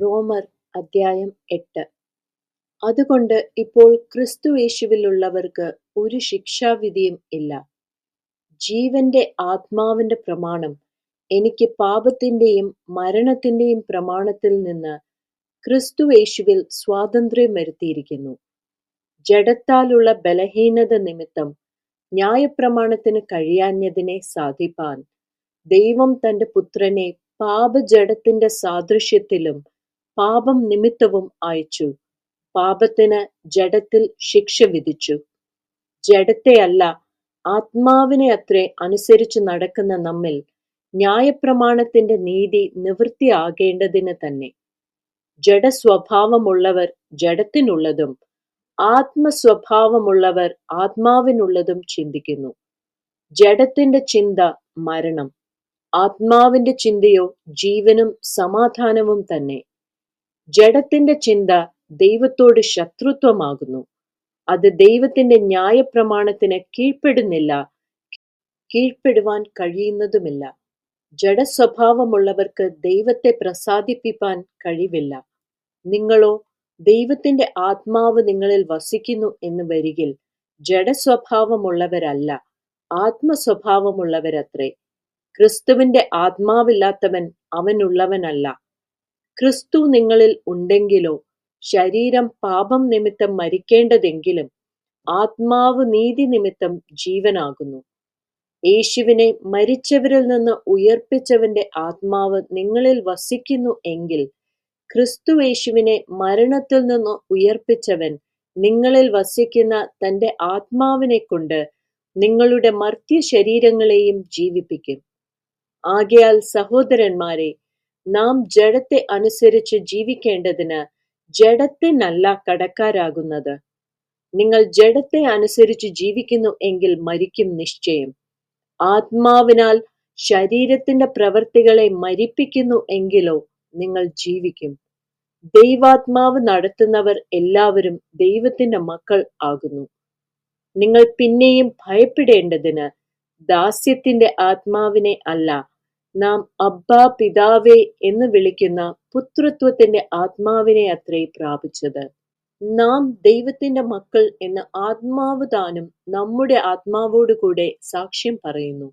റോമർ അദ്ധ്യായം എട്ട്. അതുകൊണ്ട് ഇപ്പോൾ ക്രിസ്തുയേശുവിലുള്ളവർക്ക് ഒരു ശിക്ഷാവിധിയും ഇല്ല. ജീവന്റെ ആത്മാവിന്റെ പ്രമാണം എനിക്ക് പാപത്തിന്റെയും മരണത്തിന്റെയും പ്രമാണത്തിൽ നിന്ന് ക്രിസ്തുയേശുവിൽ സ്വാതന്ത്ര്യം വരുത്തിയിരിക്കുന്നു. ജഡത്താലുള്ള ബലഹീനത നിമിത്തം ന്യായപ്രമാണത്തിന് കഴിയാഞ്ഞതിനെ സാധിപ്പാൻ ദൈവം തന്റെ പുത്രനെ പാപജടത്തിന്റെ സാദൃശ്യത്തിലും പാപം നിമിത്തവും അയച്ചു. പാപത്തിന് ജഡത്തിൽ ശിക്ഷ വിധിച്ചു. ജഡത്തെയല്ല ആത്മാവിനെ അത്രേ അനുസരിച്ച് നടക്കുന്ന നമ്മിൽ ന്യായപ്രമാണത്തിന്റെ നീതി നിവൃത്തിയാകേണ്ടതിന് തന്നെ. ജഡസ്വഭാവമുള്ളവർ ജഡത്തിനുള്ളതും ആത്മസ്വഭാവമുള്ളവർ ആത്മാവിനുള്ളതും ചിന്തിക്കുന്നു. ജഡത്തിന്റെ ചിന്ത മരണം. ആത്മാവിന്റെ ചിന്തയോ ജീവനും സമാധാനവും തന്നെ. ജഡത്തിന്റെ ചിന്ത ദൈവത്തോട് ശത്രുത്വമാകുന്നു. അത് ദൈവത്തിന്റെ ന്യായപ്രമാണത്തിന് കീഴ്പ്പെടുന്നില്ല കീഴ്പ്പെടുവാൻ കഴിയുന്നതുമില്ല. ജഡസ്വഭാവമുള്ളവർക്ക് ദൈവത്തെ പ്രസാദിപ്പിക്കാൻ കഴിവില്ല. നിങ്ങളോ ദൈവത്തിന്റെ ആത്മാവ് നിങ്ങളിൽ വസിക്കുന്നു എന്ന് വരികിൽ ജഡസ്വഭാവമുള്ളവരല്ല ആത്മസ്വഭാവമുള്ളവരത്രേ. ക്രിസ്തുവിന്റെ ആത്മാവില്ലാത്തവൻ അവനുള്ളവനല്ല. ക്രിസ്തു നിങ്ങളിൽ ഉണ്ടെങ്കിലോ ശരീരം പാപം നിമിത്തം മരിക്കേണ്ടതെങ്കിലും ആത്മാവ് നീതി നിമിത്തം ജീവനാകുന്നു. യേശുവിനെ മരിച്ചവരിൽ നിന്ന് ഉയർപ്പിച്ചവന്റെ ആത്മാവ് നിങ്ങളിൽ വസിക്കുന്നു എങ്കിൽ ക്രിസ്തു യേശുവിനെ മരണത്തിൽ നിന്ന് ഉയർപ്പിച്ചവൻ നിങ്ങളിൽ വസിക്കുന്ന തന്റെ ആത്മാവിനെ കൊണ്ട് നിങ്ങളുടെ മർത്യ ശരീരങ്ങളെയും ജീവിപ്പിക്കും. ആകയാൽ സഹോദരന്മാരെ നാം ജഡത്തെ അനുസരിച്ച് ജീവിക്കേണ്ടതിന് ജഡത്തിനല്ല കടക്കാരാകുന്നത്. നിങ്ങൾ ജഡത്തെ അനുസരിച്ച് ജീവിക്കുന്നു എങ്കിൽ മരിക്കും നിശ്ചയം. ആത്മാവിനാൽ ശരീരത്തിന്റെ പ്രവൃത്തികളെ മരിപ്പിക്കുന്നു എങ്കിലോ നിങ്ങൾ ജീവിക്കും. ദൈവാത്മാവ് നടത്തുന്നവർ എല്ലാവരും ദൈവത്തിന്റെ മക്കൾ ആകുന്നു. നിങ്ങൾ പിന്നെയും ഭയപ്പെടേണ്ടതിന് ദാസ്യത്തിന്റെ ആത്മാവിനെ അല്ല നാം അബ്ബാ പിതാവേ എന്ന് വിളിക്കുന്ന പുത്രത്വത്തിന്റെ ആത്മാവിനെ അത്രേ പ്രാപിച്ചത്. നാം ദൈവത്തിന്റെ മക്കൾ എന്ന ആത്മാവ് താനും നമ്മുടെ ആത്മാവോട് കൂടെ സാക്ഷ്യം പറയുന്നു.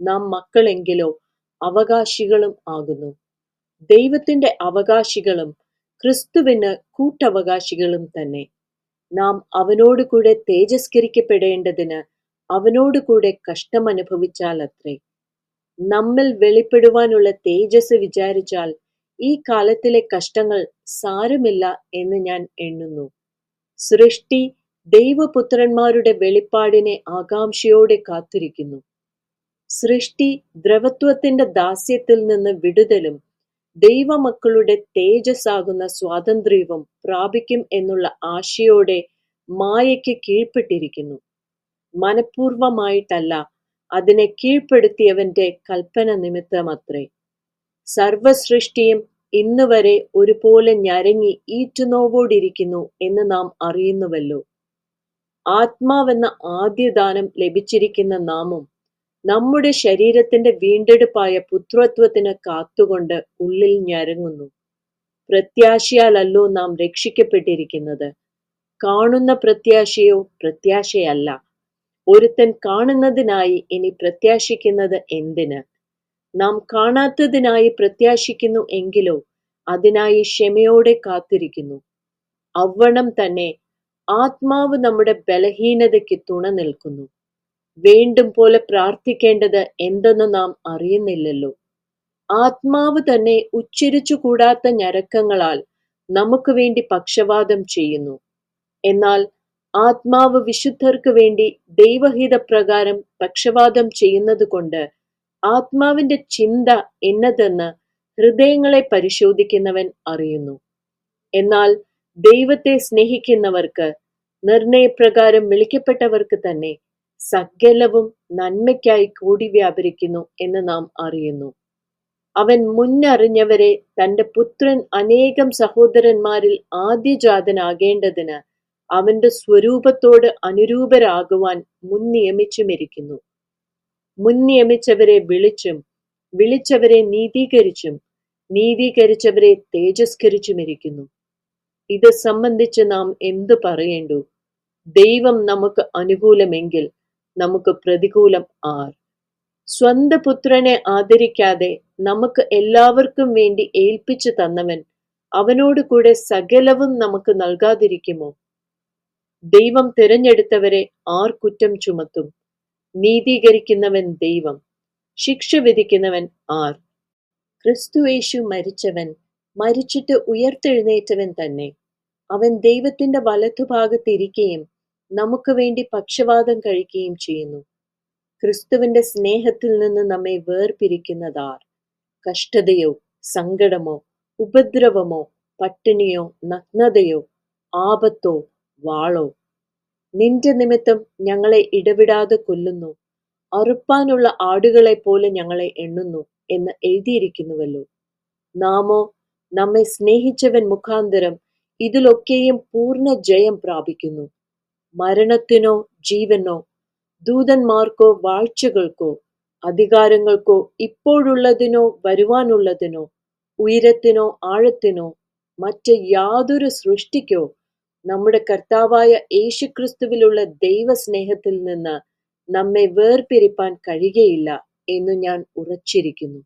നാം മക്കളെങ്കിലോ അവകാശികളും ആകുന്നു. ദൈവത്തിന്റെ അവകാശികളും ക്രിസ്തുവിന് കൂട്ടവകാശികളും തന്നെ. നാം അവനോട് കൂടെ തേജസ്കരിക്കപ്പെടേണ്ടതിന് അവനോട് കൂടെ കഷ്ടമനുഭവിച്ചാൽ അത്രേ നമ്മിൽ വെളിപ്പെടുവാനുള്ള തേജസ് വിചാരിച്ചാൽ ഈ കാലത്തിലെ കഷ്ടങ്ങൾ സാരമില്ല എന്ന് ഞാൻ എണ്ണുന്നു. സൃഷ്ടി ദൈവപുത്രന്മാരുടെ വെളിപ്പാടിനെ ആകാംക്ഷയോടെ കാത്തിരിക്കുന്നു. സൃഷ്ടി ദ്രവത്വത്തിന്റെ ദാസ്യത്തിൽ നിന്ന് വിടുതലും ദൈവമക്കളുടെ തേജസ്സാകുന്ന സ്വാതന്ത്ര്യവും പ്രാപിക്കും എന്നുള്ള ആശയോടെ മായയ്ക്ക് കീഴ്പ്പെട്ടിരിക്കുന്നു. മനഃപൂർവമായിട്ടല്ല അതിനെ കീഴ്പ്പെടുത്തിയവന്റെ കൽപ്പന നിമിത്തമത്രേ. സർവസൃഷ്ടിയും ഇന്ന് വരെ ഒരുപോലെ ഞരങ്ങി ഈറ്റുനോവോടിരിക്കുന്നു എന്ന് നാം അറിയുന്നുവല്ലോ. ആത്മാവെന്ന ആദ്യദാനം ലഭിച്ചിരിക്കുന്ന നാമും നമ്മുടെ ശരീരത്തിന്റെ വീണ്ടെടുപ്പായ പുത്രത്വത്തിന് കാത്തുകൊണ്ട് ഉള്ളിൽ ഞരങ്ങുന്നു. പ്രത്യാശയാലല്ലോ നാം രക്ഷിക്കപ്പെട്ടിരിക്കുന്നത്. കാണുന്ന പ്രത്യാശയോ പ്രത്യാശയല്ല. ഒരുത്തൻ കാണുന്നതിനായി ഇനി പ്രത്യാശിക്കുന്നത് എന്തിന്? നാം കാണാത്തതിനായി പ്രത്യാശിക്കുന്നു എങ്കിലോ അതിനായി ക്ഷമയോടെ കാത്തിരിക്കുന്നു. അവണം തന്നെ ആത്മാവ് നമ്മുടെ ബലഹീനതയ്ക്ക് തുണ നിൽക്കുന്നു. വീണ്ടും പോലെ പ്രാർത്ഥിക്കേണ്ടത് എന്തെന്ന് നാം അറിയുന്നില്ലല്ലോ. ആത്മാവ് തന്നെ ഉച്ചരിച്ചു കൂടാത്ത ഞരക്കങ്ങളാൽ നമുക്ക് വേണ്ടി പക്ഷവാദം ചെയ്യുന്നു. എന്നാൽ ആത്മാവ് വിശുദ്ധർക്ക് വേണ്ടി ദൈവഹിത പ്രകാരം പക്ഷവാദം ചെയ്യുന്നത് കൊണ്ട് ആത്മാവിന്റെ ചിന്ത എന്നതെന്ന് ഹൃദയങ്ങളെ പരിശോധിക്കുന്നവൻ അറിയുന്നു. എന്നാൽ ദൈവത്തെ സ്നേഹിക്കുന്നവർക്ക് നിർണയപ്രകാരം വിളിക്കപ്പെട്ടവർക്ക് തന്നെ സകലവും നന്മയ്ക്കായി കൂടി വ്യാപരിക്കുന്നു എന്ന് നാം അറിയുന്നു. അവൻ മുന്നറിഞ്ഞവരെ തന്റെ പുത്രൻ അനേകം സഹോദരന്മാരിൽ ആദ്യജാതനാകേണ്ടതിന് അവന്റെ സ്വരൂപത്തോട് അനുരൂപരാകുവാൻ മുൻ നിയമിച്ചുമിരിക്കുന്നു മുൻ നിയമിച്ചവരെ വിളിച്ചും വിളിച്ചവരെ നീതീകരിച്ചും നീതീകരിച്ചവരെ തേജസ്കരിച്ചുമിരിക്കുന്നു. ഇത് സംബന്ധിച്ച് നാം എന്തു പറയേണ്ടു? ദൈവം നമുക്ക് അനുകൂലമെങ്കിൽ നമുക്ക് പ്രതികൂലം ആർ? സ്വന്ത പുത്രനെ ആദരിക്കാതെ നമുക്ക് എല്ലാവർക്കും വേണ്ടി ഏൽപ്പിച്ചു തന്നവൻ അവനോട് കൂടെ സകലവും നമുക്ക് നൽകാതിരിക്കുമോ? ദൈവം തിരഞ്ഞെടുത്തവരെ ആർ കുറ്റം ചുമത്തും? നീതീകരിക്കുന്നവൻ ദൈവം ശിക്ഷ വിധിക്കുന്നവൻ ആർ. ക്രിസ്തുവേശു മരിച്ചവൻ മരിച്ചിട്ട് ഉയർത്തെഴുന്നേറ്റവൻ തന്നെ. അവൻ ദൈവത്തിന്റെ വലത്തുഭാഗത്തിരിക്കുകയും നമുക്ക് വേണ്ടി പക്ഷവാതം കഴിക്കുകയും ചെയ്യുന്നു. ക്രിസ്തുവിന്റെ സ്നേഹത്തിൽ നിന്ന് നമ്മെ വേർപിരിക്കുന്നതാർ. കഷ്ടതയോ സങ്കടമോ ഉപദ്രവമോ പട്ടിണിയോ നഗ്നതയോ ആപത്തോ വാളോ. നിന്റെ നിമിത്തം ഞങ്ങളെ ഇടവിടാതെ കൊല്ലുന്നു. അറുപ്പാനുള്ള ആടുകളെ പോലെ ഞങ്ങളെ എണ്ണുന്നു എന്ന് എഴുതിയിരിക്കുന്നുവല്ലോ. നാമോ നമ്മെ സ്നേഹിച്ചവൻ മുഖാന്തരം ഇതിലൊക്കെയും പൂർണ ജയം പ്രാപിക്കുന്നു. മരണത്തിനോ ജീവനോ ദൂതന്മാർക്കോ വാഴ്ചകൾക്കോ അധികാരങ്ങൾക്കോ ഇപ്പോഴുള്ളതിനോ വരുവാനുള്ളതിനോ ഉയരത്തിനോ ആഴത്തിനോ മറ്റ് യാതൊരു സൃഷ്ടിക്കോ നമ്മുടെ കർത്താവായ യേശുക്രിസ്തുവിലുള്ള ദൈവസ്നേഹത്തിൽ നിന്ന് നമ്മെ വേർപിരിപ്പാൻ കഴിയുകയില്ല എന്ന് ഞാൻ ഉറച്ചിരിക്കുന്നു.